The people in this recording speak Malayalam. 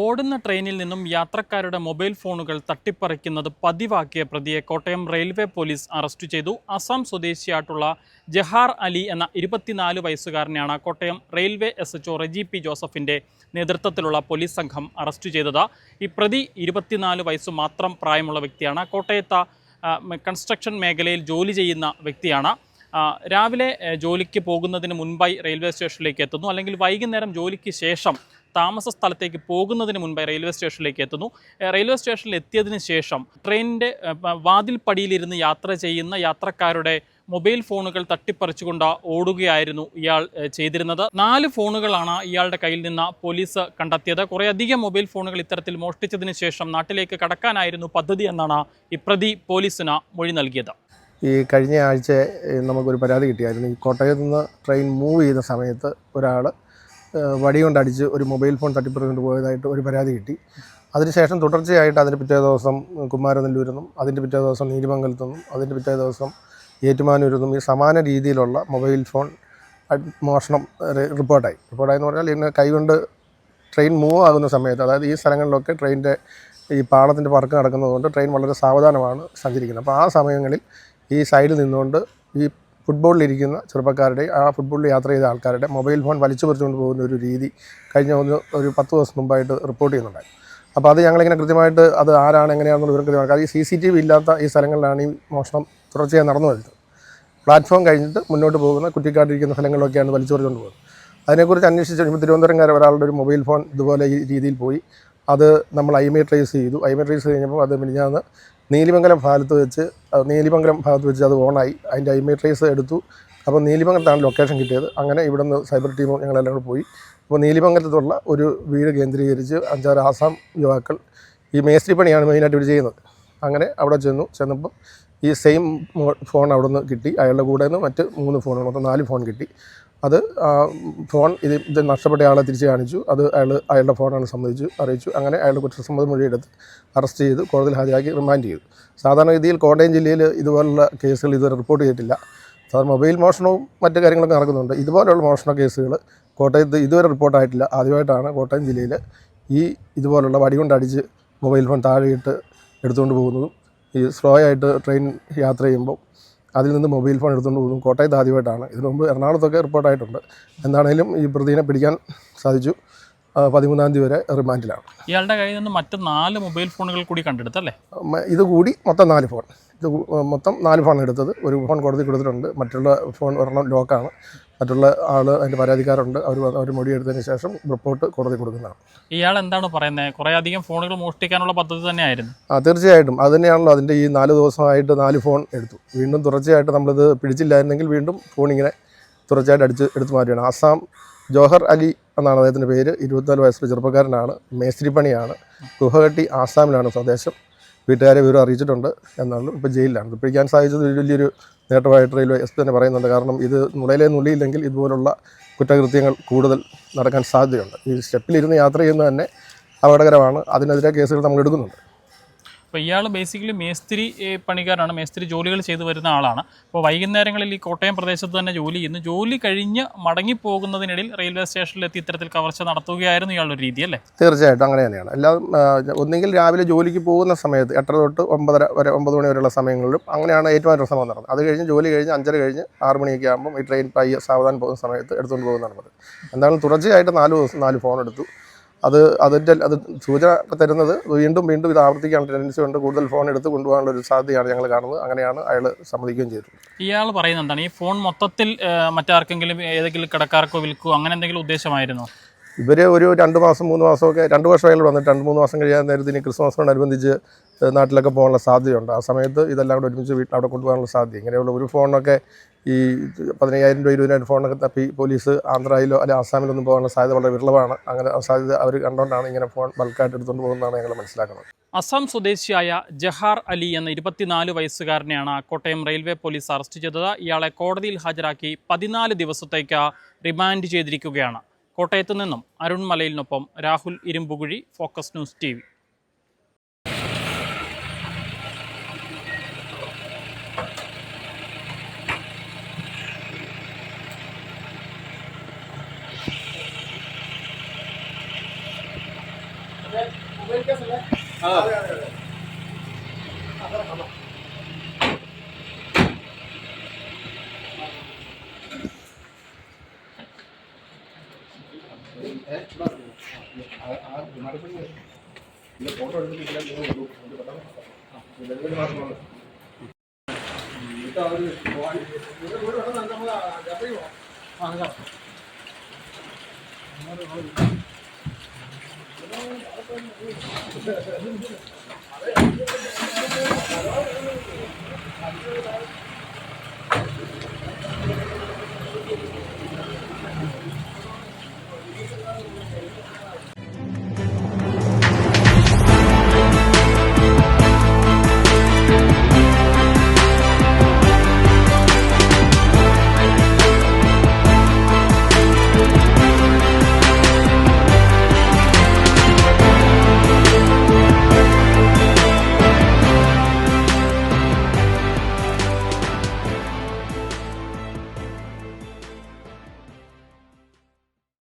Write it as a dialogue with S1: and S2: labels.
S1: ഓടുന്ന ട്രെയിനിൽ നിന്നും യാത്രക്കാരുടെ മൊബൈൽ ഫോണുകൾ തട്ടിപ്പറിക്കുന്നത് പതിവാക്കിയ പ്രതിയെ കോട്ടയം റെയിൽവേ പോലീസ് അറസ്റ്റ് ചെയ്തു. അസം സ്വദേശിയായിട്ടുള്ള ജഹാർ അലി എന്ന ഇരുപത്തിനാല് വയസ്സുകാരനെയാണ് Kottayam railway S H Reji P ജോസഫിന്റെ നേതൃത്വത്തിലുള്ള പോലീസ് സംഘം അറസ്റ്റ് ചെയ്തത്. ഈ പ്രതി ഇരുപത്തിനാല് വയസ്സ് മാത്രം പ്രായമുള്ള വ്യക്തിയാണ്. കോട്ടയത്ത കൺസ്ട്രക്ഷൻ മേഖലയിൽ ജോലി ചെയ്യുന്ന വ്യക്തിയാണ്. രാവിലെ ജോലിക്ക് പോകുന്നതിന് മുൻപായി റെയിൽവേ സ്റ്റേഷനിലേക്ക് എത്തുന്നു. അല്ലെങ്കിൽ വൈകുന്നേരം ജോലിക്ക് ശേഷം താമസ സ്ഥലത്തേക്ക് പോകുന്നതിന് മുൻപ് റെയിൽവേ സ്റ്റേഷനിലേക്ക് എത്തുന്നു. റെയിൽവേ സ്റ്റേഷനിൽ എത്തിയതിന് ശേഷം ട്രെയിനിന്റെ വാതിൽപ്പടിയിലിരുന്ന് യാത്ര ചെയ്യുന്ന യാത്രക്കാരുടെ മൊബൈൽ ഫോണുകൾ തട്ടിപ്പറിച്ചുകൊണ്ട് ഓടുകയായിരുന്നു ഇയാൾ ചെയ്തിരുന്നത്. നാല് ഫോണുകളാണ് ഇയാളുടെ കയ്യിൽ നിന്ന് പോലീസ് കണ്ടെത്തിയത്. കുറേയധികം മൊബൈൽ ഫോണുകൾ ഇത്തരത്തിൽ മോഷ്ടിച്ചതിന് ശേഷം നാട്ടിലേക്ക് കടക്കാനായിരുന്നു പദ്ധതി എന്നാണ് ഈ പ്രതി പോലീസിന് മൊഴി നൽകിയത്.
S2: ഈ കഴിഞ്ഞ ആഴ്ച നമുക്കൊരു പരാതി കിട്ടിയായിരുന്നു. ഈ കോട്ടയത്ത് നിന്ന് ട്രെയിൻ മൂവ് ചെയ്യുന്ന സമയത്ത് ഒരാൾ വടി കൊണ്ടടിച്ച് ഒരു മൊബൈൽ ഫോൺ തട്ടിപ്പറിക്കൊണ്ട് പോയതായിട്ട് ഒരു പരാതി കിട്ടി. അതിനുശേഷം തുടർച്ചയായിട്ട് അതിന്റെ പിറ്റേ ദിവസം കുമാരനെല്ലൂരുന്നും അതിന്റെ പിറ്റേ ദിവസം നീലിമംഗലത്തു നിന്നും അതിന്റെ പിറ്റേ ദിവസം ഏറ്റുമാനൂരിൽ നിന്നും ഈ സമാന രീതിയിലുള്ള മൊബൈൽ ഫോൺ മോഷണം റിപ്പോർട്ടായി റിപ്പോർട്ടായി. എന്ന് പറഞ്ഞാൽ ഇങ്ങനെ കൈകൊണ്ട് ട്രെയിൻ മൂവ് ആകുന്ന സമയത്ത് അതായത് ഈ സ്ഥലങ്ങളിലൊക്കെ ട്രെയിനിന്റെ ഈ പാളത്തിന്റെ വർക്ക് നടക്കുന്നതുകൊണ്ട് ട്രെയിൻ വളരെ സാവധാനമാണ് സഞ്ചരിക്കുന്നത്. അപ്പോൾ ആ സമയങ്ങളിൽ ഈ സൈഡിൽ നിന്നുകൊണ്ട് ഈ ഫുട്ബോളിലിരിക്കുന്ന ചെറുപ്പക്കാരുടെ ആ ഫുട്ബോളിൽ യാത്ര ചെയ്ത ആൾക്കാരുടെ മൊബൈൽ ഫോൺ വലിച്ചു പറിച്ചുകൊണ്ട് പോകുന്ന ഒരു രീതി കഴിഞ്ഞ ഒന്ന് ഒരു പത്ത് ദിവസം മുമ്പായിട്ട് റിപ്പോർട്ട് ചെയ്യുന്നുണ്ടായി അപ്പോൾ അത് ഞങ്ങളിങ്ങനെ കൃത്യമായിട്ട് അത് ആരാണ് എങ്ങനെയാണെന്നുള്ള വിവരം കൃത്യമാണ് കാരണം ഈ സി സി ടി വി ഇല്ലാത്ത ഈ സ്ഥലങ്ങളിലാണ് ഈ മോഷണം തുടർച്ചയായി നടന്നു വരുന്നത്. പ്ലാറ്റ്ഫോം കഴിഞ്ഞിട്ട് മുന്നോട്ട് പോകുന്ന കുറ്റിക്കാട്ടിരിക്കുന്ന സ്ഥലങ്ങളിലൊക്കെയാണ് വലിച്ചു പറിച്ചുകൊണ്ട് പോകുന്നത്. അതിനെക്കുറിച്ച് അന്വേഷിച്ച് കഴിയുമ്പോൾ തിരുവനന്തപുരംകാരെ ഒരാളുടെ ഒരു മൊബൈൽ ഫോൺ ഇതുപോലെ ഈ രീതിയിൽ പോയി. അത് നമ്മൾ ഐ മേ ട്രേസ് ചെയ്തു. ഐ മേ ട്രേസ് കഴിഞ്ഞപ്പോൾ അത് മിനിഞ്ഞാന്ന് നീലിമംഗലം ഭാഗത്ത് വെച്ച് നീലിമംഗലം ഭാഗത്ത് വെച്ച് അത് ഓണായി. അതിന്റെ ഐമേ ട്രേസ് എടുത്തു. അപ്പോൾ നീലിമംഗലത്താണ് ലൊക്കേഷൻ കിട്ടിയത്. അങ്ങനെ ഇവിടെ നിന്ന് സൈബർ ടീമും ഞങ്ങളെല്ലാം കൂടെ പോയി. അപ്പോൾ നീലിമംഗലത്തുള്ള ഒരു വീട് കേന്ദ്രീകരിച്ച് അഞ്ചാറ് ആസാം യുവാക്കൾ ഈ മേസ്ത്രി പണിയാണ് മെയിനായിട്ട് ഇവർ ചെയ്യുന്നത്. അങ്ങനെ അവിടെ ചെന്നു. ചെന്നപ്പോൾ ഈ സെയിം ഫോൺ അവിടെ നിന്ന് കിട്ടി. അയാളുടെ കൂടെ നിന്ന് മറ്റ് മൂന്ന് ഫോണുകൾ മൊത്തം നാല് ഫോൺ കിട്ടി. അത് ഫോൺ ഇത് ഇത് നഷ്ടപ്പെട്ട ആളെ തിരിച്ച് കാണിച്ചു. അത് അയാൾ അയാളുടെ ഫോണാണ് സമ്മതിച്ചു അറിയിച്ചു. അങ്ങനെ അയാളുടെ കുറ്റസമ്മതം മൊഴിയെടുത്ത് അറസ്റ്റ് ചെയ്ത് കോടതിയിൽ ഹാജരാക്കി റിമാൻഡ് ചെയ്തു. സാധാരണഗതിയിൽ കോട്ടയം ജില്ലയിൽ ഇതുപോലുള്ള കേസുകൾ ഇതുവരെ റിപ്പോർട്ട് ചെയ്തിട്ടില്ല. സാധാരണ മൊബൈൽ മോഷണവും മറ്റു കാര്യങ്ങളൊക്കെ നടക്കുന്നുണ്ട്. ഇതുപോലെയുള്ള മോഷണ കേസുകൾ കോട്ടയത്ത് ഇതുവരെ റിപ്പോർട്ടായിട്ടില്ല ആദ്യമായിട്ടാണ് കോട്ടയം ജില്ലയിൽ ഈ ഇതുപോലുള്ള വടി കൊണ്ടടിച്ച് മൊബൈൽ ഫോൺ താഴെയിട്ട് എടുത്തുകൊണ്ട് പോകുന്നതും ഈ സ്ലോ ആയിട്ട് ട്രെയിൻ യാത്ര ചെയ്യുമ്പോൾ അതിൽ നിന്ന് മൊബൈൽ ഫോൺ എടുത്തുകൊണ്ട് പോകുന്നു. കോട്ടയത്ത് ആദ്യമായിട്ടാണ്. ഇതിനു മുമ്പ് എറണാകുളത്തൊക്കെ റിപ്പോർട്ടായിട്ടുണ്ട്. എന്താണേലും ഈ പ്രതിനെ പിടിക്കാൻ സാധിച്ചു. പതിമൂന്നാം തീയതി വരെ റിമാൻഡിലാണ്.
S1: ഇയാളുടെ കയ്യിൽ നിന്ന് മറ്റ് നാല് മൊബൈൽ ഫോണുകൾ കൂടി കണ്ടെടുത്തല്ലേ?
S2: ഇത് കൂടി മൊത്തം നാല് ഫോൺ. ഇത് മൊത്തം നാല് ഫോൺ എടുത്തത്. ഒരു ഫോൺ കോടതി കൊടുത്തിട്ടുണ്ട്. മറ്റുള്ള ഫോൺ ഒരെണ്ണം ലോക്കാണ്. മറ്റുള്ള ആൾ അതിന്റെ പരാതിക്കാരുണ്ട്. അവർ അവർ മൊഴിയെടുത്തതിന് ശേഷം റിപ്പോർട്ട് കോടതി കൊടുക്കുന്നതാണ്.
S1: ഇയാൾ എന്താണ് പറയുന്നത് കുറേ അധികം ഫോണുകൾ മോഷ്ടിക്കാനുള്ള പദ്ധതി തന്നെയായിരുന്നു.
S2: ആ തീർച്ചയായിട്ടും. അത് തന്നെയാണല്ലോ അതിന്റെ ഈ നാല് ദിവസമായിട്ട് നാല് ഫോൺ എടുത്തു. വീണ്ടും തുടർച്ചയായിട്ട് നമ്മളിത് പിടിച്ചില്ലായിരുന്നെങ്കിൽ വീണ്ടും ഫോൺ ഇങ്ങനെ തുടർച്ചയായിട്ട് അടിച്ച് എടുത്തു മാറ്റുകയാണ്. ആസാം ജോഹർ അലി എന്നാണ് അദ്ദേഹത്തിന്റെ പേര്. ഇരുപത്തിനാല് വയസ്സുള്ള ചെറുപ്പക്കാരനാണ്. മേസ്ത്രി പണിയാണ് ഗുഹകട്ടി ആസാമിലാണ് സ്വദേശം. വീട്ടുകാരെ വിവരം അറിയിച്ചിട്ടുണ്ട് എന്നാണ് ഇപ്പോൾ ജയിലിലാണ്. പിടിക്കാൻ സാധിച്ചത് വലിയൊരു നേട്ടമായിട്ട് റെയിൽവേ എസ് തന്നെ പറയുന്നുണ്ട്. കാരണം ഇത് നുളയിലെ നുള്ളിയില്ലെങ്കിൽ ഇതുപോലുള്ള കുറ്റകൃത്യങ്ങൾ കൂടുതൽ നടക്കാൻ സാധ്യതയുണ്ട്. ഈ സ്റ്റെപ്പിലിരുന്ന് യാത്ര ചെയ്യുന്നത് തന്നെ അപകടകരമാണ്. അതിനെതിരെ കേസുകൾ നമ്മൾ എടുക്കുന്നുണ്ട്.
S1: അപ്പോൾ ഇയാൾ ബേസിക്കലി മേസ്ത്രി പണിക്കാരാണ് മേസ്ത്രി ജോലികൾ ചെയ്തു വരുന്ന ആളാണ്. അപ്പോൾ വൈകുന്നേരങ്ങളിൽ ഈ കോട്ടയം പ്രദേശത്ത് തന്നെ ജോലി ചെയ്യുന്നു. ജോലി കഴിഞ്ഞ് മടങ്ങിപ്പോകുന്നതിനിടയിൽ റെയിൽവേ സ്റ്റേഷനിലെത്തി ഇത്തരത്തിൽ കവർച്ച നടത്തുകയായിരുന്നു ഇയാളുടെ ഒരു രീതി അല്ലേ?
S2: തീർച്ചയായിട്ടും അങ്ങനെ തന്നെയാണ്. എല്ലാം ഒന്നെങ്കിൽ രാവിലെ ജോലിക്ക് പോകുന്ന സമയത്ത് എട്ടര തൊട്ട് ഒമ്പതര വരെ ഒമ്പത് മണി വരെയുള്ള സമയങ്ങളിലും അങ്ങനെയാണ് ഏറ്റവും സംഭവം നടന്നത്. അത് കഴിഞ്ഞ് ജോലി കഴിഞ്ഞ് അഞ്ചര കഴിഞ്ഞ് ആറ് മണിയൊക്കെ ആകുമ്പോൾ ഈ ട്രെയിൻ പയ്യെ സാവധാനം പോകുന്ന സമയത്ത് എടുത്തുകൊണ്ട് പോകുന്നതാണ് എന്തായാലും തുടർച്ചയായിട്ട് നാല് ദിവസം നാല് ഫോൺ എടുത്തു. അത് അതിന്റെ അത് സൂചന തരുന്നത് വീണ്ടും വീണ്ടും ഇത് ആവർത്തിക്കാൻ ടെൻഡൻസി ഉണ്ട്. കൂടുതൽ ഫോൺ എടുത്ത് കൊണ്ടുപോകാനുള്ള ഒരു സാധ്യതയാണ് ഞങ്ങൾ കാണുന്നത്. അങ്ങനെയാണ് അയാൾ സമ്മതിക്കുകയും ചെയ്തത്
S1: ഇയാൾ പറയുന്നത് എന്താണ്? ഈ ഫോൺ മൊത്തത്തിൽ മറ്റാർക്കെങ്കിലും ഏതെങ്കിലും കടക്കാർക്കോ വിൽക്കുകയോ അങ്ങനെ എന്തെങ്കിലും ഉദ്ദേശമായിരുന്നോ?
S2: ഇവർ ഒരു രണ്ട് മാസം മൂന്ന് മാസമൊക്കെ രണ്ട് വർഷമായാലും വന്നിട്ട് രണ്ട് മൂന്ന് മാസം കഴിയാൻ നേരത്തിന് ക്രിസ്മസിനോടനുബന്ധിച്ച് നാട്ടിലൊക്കെ പോകാനുള്ള സാധ്യതയുണ്ട്. ആ സമയത്ത് ഇതെല്ലാം കൂടെ ഒരുമിച്ച് വീട്ടിൽ അവിടെ കൊണ്ടുപോകാനുള്ള സാധ്യത. ഇങ്ങനെയുള്ള ഒരു ഫോണൊക്കെ ഈ പതിനയ്യായിരം രൂപ ഇരുപതിനായിരം ഫോണൊക്കെ തപ്പി പോലീസ് ആന്ധ്രയിലോ അല്ലെങ്കിൽ ആസാമിലോ ഒന്നും പോകാനുള്ള സാധ്യത വളരെ വിരളമാണ്. അങ്ങനെ സാധ്യത അവർ കണ്ടുകൊണ്ടാണ് ഇങ്ങനെ ഫോൺ ബൾക്കായിട്ട് എടുത്തുകൊണ്ട് പോകുന്നതാണ് ഞങ്ങൾ മനസ്സിലാക്കുന്നത്.
S1: അസം സ്വദേശിയായ ജഹാർ അലി എന്ന ഇരുപത്തിനാല് വയസ്സുകാരനെയാണ് കോട്ടയം റെയിൽവേ പോലീസ് അറസ്റ്റ് ചെയ്തത്. ഇയാളെ കോടതിയിൽ ഹാജരാക്കി പതിനാല് ദിവസത്തേക്ക് റിമാൻഡ് ചെയ്തിരിക്കുകയാണ്. കോട്ടയത്ത് നിന്നും അരുൺ മലയിലിനൊപ്പം രാഹുൽ ഇരുമ്പുകുഴി ഫോക്കസ് ന്യൂസ് ടി
S2: ആ. ഫോട്ടോ എടുത്തിട്ടില്ല